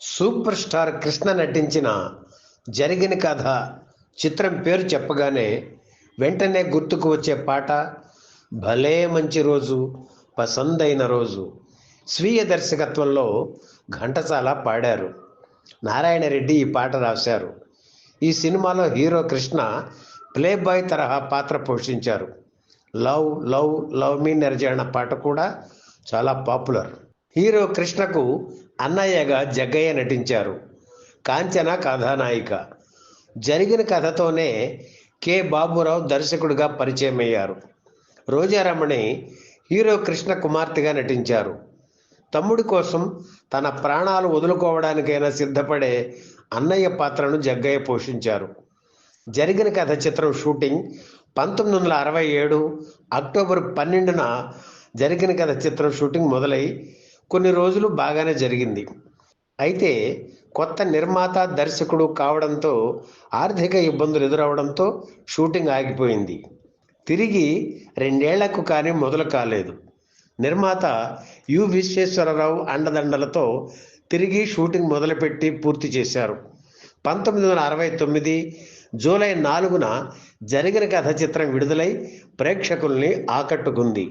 Super star Krishna నటించిన జరిగిన కథ చిత్రం పేరు చెప్పగానే వెంటనే గుర్తుకు వచ్చే పాట భలే మంచి రోజు పసందైన రోజు స్వీయ దర్శకత్వంలో ఘంటసాల పాడారు. నారాయణ రెడ్డి ఈ పాట రాశారు. ఈ సినిమాలో హీరో కృష్ణ ప్లే బాయ్ తరహా పాత్ర పోషించారు. లవ్ లవ్ లవ్ మీ నెరజాణ పాట కూడా చాలా పాపులర్. హీరో కృష్ణకు అన్నయ్యగా జగ్గయ్య నటించారు. కాంచన కథానాయిక. జరిగిన కథతోనే కె. బాబురావు దర్శకుడిగా పరిచయమయ్యారు. రోజారమణి హీరో కృష్ణ కుమార్తెగా నటించారు. తమ్ముడి కోసం తన ప్రాణాలు వదులుకోవడానికైనా సిద్ధపడే అన్నయ్య పాత్రను జగ్గయ్య పోషించారు. జరిగిన కథ చిత్రం షూటింగ్ పంతొమ్మిది వందల అరవై ఏడు అక్టోబర్ పన్నెండున జరిగిన కథ చిత్రం షూటింగ్ మొదలై కొన్ని రోజులు బాగానే జరిగింది. అయితే కొత్త నిర్మాత దర్శకుడు కావడంతో ఆర్థిక ఇబ్బందులు ఎదురవడంతో షూటింగ్ ఆగిపోయింది. తిరిగి రెండేళ్ళకు కానీ మొదలు కాలేదు. నిర్మాత యు విశ్వేశ్వరరావు అండదండలతో తిరిగి షూటింగ్ మొదలుపెట్టి పూర్తి చేశారు. పంతొమ్మిది వందల అరవై తొమ్మిది జూలై నాలుగున జరిగిన కథ చిత్రం విడుదలై ప్రేక్షకుల్ని ఆకట్టుకుంది.